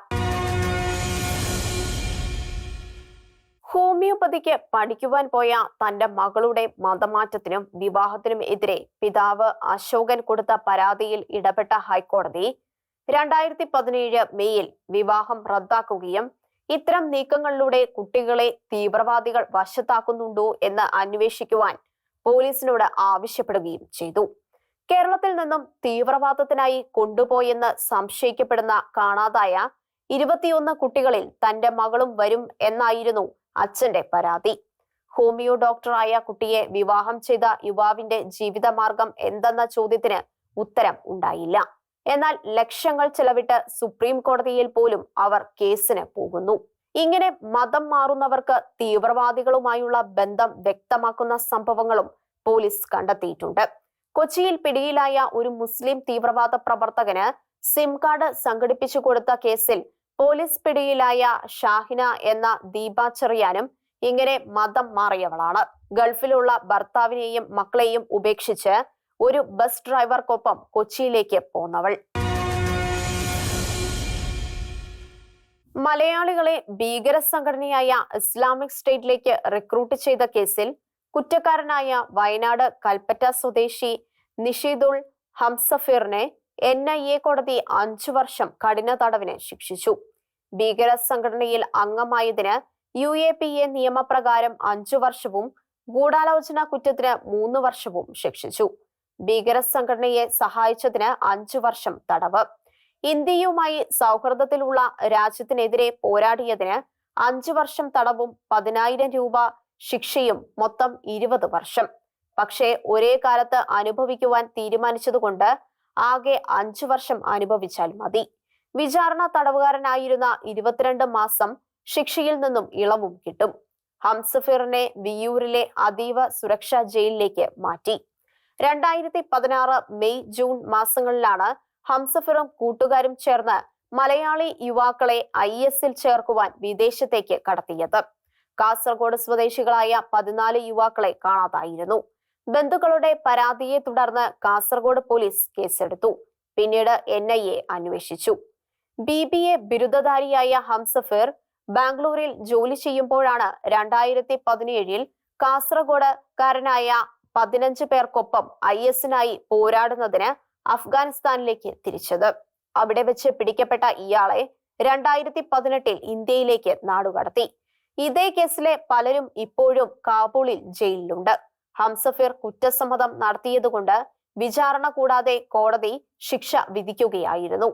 ഹോമിയോപ്പതിക്ക് പഠിക്കുവാൻ പോയ തന്റെ മകളുടെ മതമാറ്റത്തിനും വിവാഹത്തിനും എതിരെ പിതാവ് അശോകൻ കൊടുത്ത പരാതിയിൽ ഇടപെട്ട ഹൈക്കോടതി രണ്ടായിരത്തി പതിനേഴ് മെയ്യിൽ വിവാഹം റദ്ദാക്കുകയും ഇത്തരം നീക്കങ്ങളിലൂടെ കുട്ടികളെ തീവ്രവാദികൾ വശത്താക്കുന്നുണ്ടോ എന്ന് അന്വേഷിക്കുവാൻ പോലീസിനോട് ആവശ്യപ്പെടുകയും ചെയ്തു. കേരളത്തിൽ നിന്നും തീവ്രവാദത്തിനായി കൊണ്ടുപോയെന്ന് സംശയിക്കപ്പെടുന്ന കാണാതായ ഇരുപത്തിയൊന്ന് കുട്ടികളിൽ തന്റെ മകളും വരും എന്നായിരുന്നു അച്ഛന്റെ പരാതി. ഹോമിയോ ഡോക്ടറായ കുട്ടിയെ വിവാഹം ചെയ്ത യുവാവിന്റെ ജീവിതമാർഗം എന്തെന്ന ചോദ്യത്തിന് ഉത്തരം ഉണ്ടായില്ല. എന്നാൽ ലക്ഷങ്ങൾ ചെലവിട്ട് സുപ്രീം കോടതിയിൽ പോലും അവർ കേസിന് പോകുന്നു. ഇങ്ങനെ മതം മാറുന്നവർക്ക് തീവ്രവാദികളുമായുള്ള ബന്ധം വ്യക്തമാക്കുന്ന സംഭവങ്ങളും പോലീസ് കണ്ടെത്തിയിട്ടുണ്ട്. കൊച്ചിയിൽ പിടിയിലായ ഒരു മുസ്ലിം തീവ്രവാദ പ്രവർത്തകന് സിം കാർഡ് സംഘടിപ്പിച്ചു കൊടുത്ത കേസിൽ പോലീസ് പിടിയിലായ ഷാഹിന എന്ന ദീപ ചെറിയാനും ഇങ്ങനെ മതം മാറിയവളാണ്. ഗൾഫിലുള്ള ഭർത്താവിനെയും മക്കളെയും ഉപേക്ഷിച്ച് ഒരു ബസ് ഡ്രൈവർക്കൊപ്പം കൊച്ചിയിലേക്ക് പോന്നവൾ. മലയാളികളെ ഭീകര സംഘടനയായ ഇസ്ലാമിക് സ്റ്റേറ്റിലേക്ക് റിക്രൂട്ട് ചെയ്ത കേസിൽ കുറ്റക്കാരനായ വയനാട് കൽപ്പറ്റ സ്വദേശി നിഷീദുൾ ഹംസഫീറിനെ എൻ ഐ എ കോടതി അഞ്ചു വർഷം കഠിന തടവിന് ശിക്ഷിച്ചു. ഭീകര സംഘടനയിൽ അംഗമായതിന് യു എ പി എ നിയമപ്രകാരം അഞ്ചു വർഷവും ഗൂഢാലോചന കുറ്റത്തിന് മൂന്ന് വർഷവും ശിക്ഷിച്ചു. ഭീകര സംഘടനയെ സഹായിച്ചതിന് അഞ്ചു വർഷം തടവ്. ഇന്ത്യയുമായി സൗഹൃദത്തിലുള്ള രാജ്യത്തിനെതിരെ പോരാടിയതിന് അഞ്ചു വർഷം തടവും പതിനായിരം രൂപ ശിക്ഷയും മൊത്തം ഇരുപത് വർഷം. പക്ഷേ ഒരേ കാലത്ത് അനുഭവിക്കുവാൻ തീരുമാനിച്ചതുകൊണ്ട് ആകെ അഞ്ചു വർഷം അനുഭവിച്ചാൽ മതി. വിചാരണ തടവുകാരനായിരുന്ന ഇരുപത്തിരണ്ട് മാസം ശിക്ഷയിൽ നിന്നും ഇളവും കിട്ടും. ഹംസഫിറിനെ വിയൂരിലെ അതീവ സുരക്ഷാ ജയിലിലേക്ക് മാറ്റി. രണ്ടായിരത്തി പതിനാറ് മെയ് ജൂൺ മാസങ്ങളിലാണ് ഹംസഫിറും കൂട്ടുകാരും ചേർന്ന് മലയാളി യുവാക്കളെ ഐ എസിൽ ചേർക്കുവാൻ വിദേശത്തേക്ക് കടത്തിയത്. കാസർഗോഡ് സ്വദേശികളായ പതിനാല് യുവാക്കളെ കാണാതായിരുന്നു. ബന്ധുക്കളുടെ പരാതിയെ തുടർന്ന് കാസർഗോഡ് പോലീസ് കേസെടുത്തു. പിന്നീട് എൻ ഐ എ അന്വേഷിച്ചു. ബി ബി എ ബിരുദധാരിയായ ഹംസഫിർ ബാംഗ്ലൂരിൽ ജോലി ചെയ്യുമ്പോഴാണ് രണ്ടായിരത്തി പതിനേഴിൽ കാസർഗോഡുകാരനായ പതിനഞ്ച് പേർക്കൊപ്പം ഐ എസിനായി പോരാടുന്നതിന് അഫ്ഗാനിസ്ഥാനിലേക്ക് തിരിച്ചത്. അവിടെ വെച്ച് പിടിക്കപ്പെട്ട ഇയാളെ രണ്ടായിരത്തി പതിനെട്ടിൽ ഇന്ത്യയിലേക്ക് നാടുകടത്തി. ഇതേ കേസിലെ പലരും ഇപ്പോഴും കാബൂളിൽ ജയിലിലുണ്ട്. ഹംസഫിർ കുറ്റസമ്മതം നടത്തിയതുകൊണ്ട് വിചാരണ കൂടാതെ കോടതി ശിക്ഷ വിധിക്കുകയായിരുന്നു.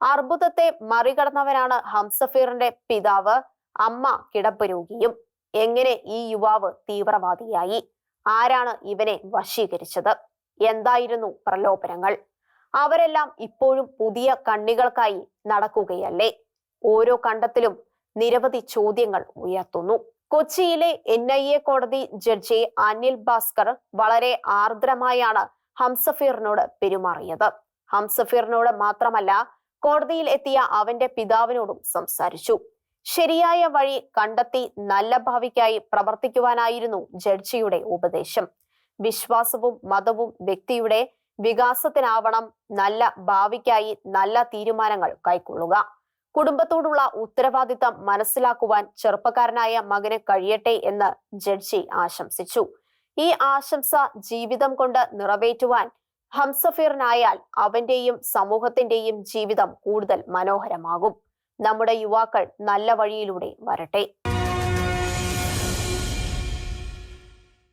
അർബുദത്തെ മറികടന്നവനാണ് ഹംസഫീറിന്റെ പിതാവ് അമ്മ കിടപ്പ് രോഗിയും. എങ്ങനെ ഈ യുവാവ് തീവ്രവാദിയായി? ആരാണ് ഇവനെ വശീകരിച്ചത്? എന്തായിരുന്നു പ്രലോഭനങ്ങൾ? അവരെല്ലാം ഇപ്പോഴും പുതിയ കണ്ണികൾക്കായി നടക്കുകയല്ലേ? ഓരോ കണ്ടത്തിലും നിരവധി ചോദ്യങ്ങൾ ഉയർത്തുന്നു. കൊച്ചിയിലെ എൻ ഐ എ കോടതി ജഡ്ജി അനിൽ ഭാസ്കർ വളരെ ആർദ്രമായാണ് ഹംസഫീറിനോട് പെരുമാറിയത്. ഹംസഫീറിനോട് മാത്രമല്ല കോടതിയിൽ എത്തിയ അവന്റെ പിതാവിനോടും സംസാരിച്ചു. ശരിയായ വഴി കണ്ടെത്തി നല്ല ഭാവിക്കായി പ്രവർത്തിക്കുവാനായിരുന്നു ജഡ്ജിയുടെ ഉപദേശം. വിശ്വാസവും മതവും വ്യക്തിയുടെ വികാസത്തിനാവണം നല്ല ഭാവിക്കായി നല്ല തീരുമാനങ്ങൾ കൈക്കൊള്ളുക. കുടുംബത്തോടുള്ള ഉത്തരവാദിത്തം മനസ്സിലാക്കുവാൻ ചെറുപ്പക്കാരനായ മകന് കഴിയട്ടെ എന്ന് ജഡ്ജി ആശംസിച്ചു. ഈ ആശംസ ജീവിതം കൊണ്ട് നിറവേറ്റുവാൻ ഹംസഫീറിനായാൽ അവന്റെയും സമൂഹത്തിന്റെയും ജീവിതം കൂടുതൽ മനോഹരമാകും. നമ്മുടെ യുവാക്കൾ നല്ല വഴിയിലൂടെ വരട്ടെ.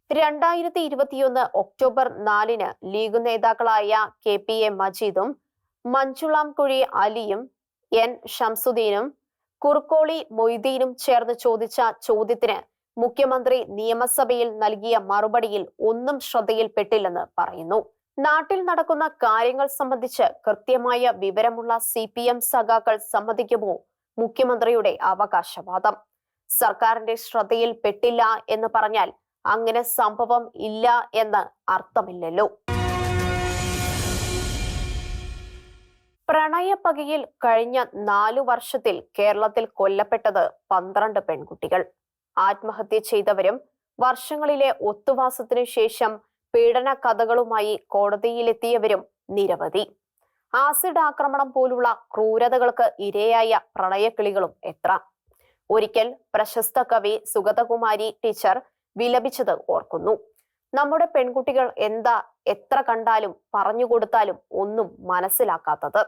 രണ്ടായിരത്തി ഇരുപത്തിയൊന്ന് ഒക്ടോബർ നാലിന് ലീഗ് നേതാക്കളായ കെ പി എ മജീദും മഞ്ചുളാംകുഴി അലിയും എൻ. ഷംസുദ്ദീനും കുർക്കോളി മൊയ്തീനും ചേർന്ന് ചോദിച്ച ചോദ്യത്തിന് മുഖ്യമന്ത്രി നിയമസഭയിൽ നൽകിയ മറുപടിയിൽ ഒന്നും ശ്രദ്ധയിൽപ്പെട്ടില്ലെന്ന് പറയുന്നു. നാട്ടിൽ നടക്കുന്ന കാര്യങ്ങൾ സംബന്ധിച്ച് കൃത്യമായ വിവരമുള്ള സി പി എം സഖാക്കൾ സമ്മതിക്കുമോ? മുഖ്യമന്ത്രിയുടെ അവകാശവാദം. സർക്കാരിന്റെ ശ്രദ്ധയിൽപ്പെട്ടില്ല എന്ന് പറഞ്ഞാൽ അങ്ങനെ സംഭവം ഇല്ല എന്ന് അർത്ഥമില്ലല്ലോ. പ്രണയപ്പകയിൽ കഴിഞ്ഞ നാലു വർഷത്തിൽ കേരളത്തിൽ കൊല്ലപ്പെട്ടത് പന്ത്രണ്ട് പെൺകുട്ടികൾ. ആത്മഹത്യ ചെയ്തവരും വർഷങ്ങളിലെ ഒത്തുവാസത്തിനു ശേഷം പീഡന കഥകളുമായി കോടതിയിലെത്തിയവരും നിരവധി. ആസിഡ് ആക്രമണം പോലുള്ള ക്രൂരതകൾക്ക് ഇരയായ പ്രണയക്കിളികളും എത്ര. ഒരിക്കൽ പ്രശസ്ത കവി സുഗതകുമാരി ടീച്ചർ വിലപിച്ചത് ഓർക്കുന്നു. നമ്മുടെ പെൺകുട്ടികൾ എന്താ എത്ര കണ്ടാലും പറഞ്ഞു കൊടുത്താലും ഒന്നും മനസ്സിലാക്കാത്തത്.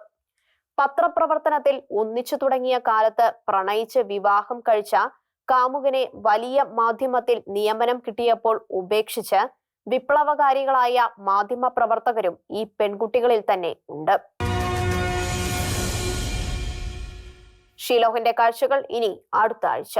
പത്രപ്രവർത്തനത്തിൽ ഒന്നിച്ചു തുടങ്ങിയ കാലത്ത് പ്രണയിച്ച് വിവാഹം കഴിച്ച കാമുകനെ വലിയ മാധ്യമത്തിൽ നിയമനം കിട്ടിയപ്പോൾ ഉപേക്ഷിച്ച് വിപ്ലവകാരികളായ മാധ്യമ പ്രവർത്തകരും ഈ പെൺകുട്ടികളിൽ തന്നെ ഉണ്ട്. ഷീലോഹിന്റെ കാഴ്ചകൾ ഇനി അടുത്ത ആഴ്ച.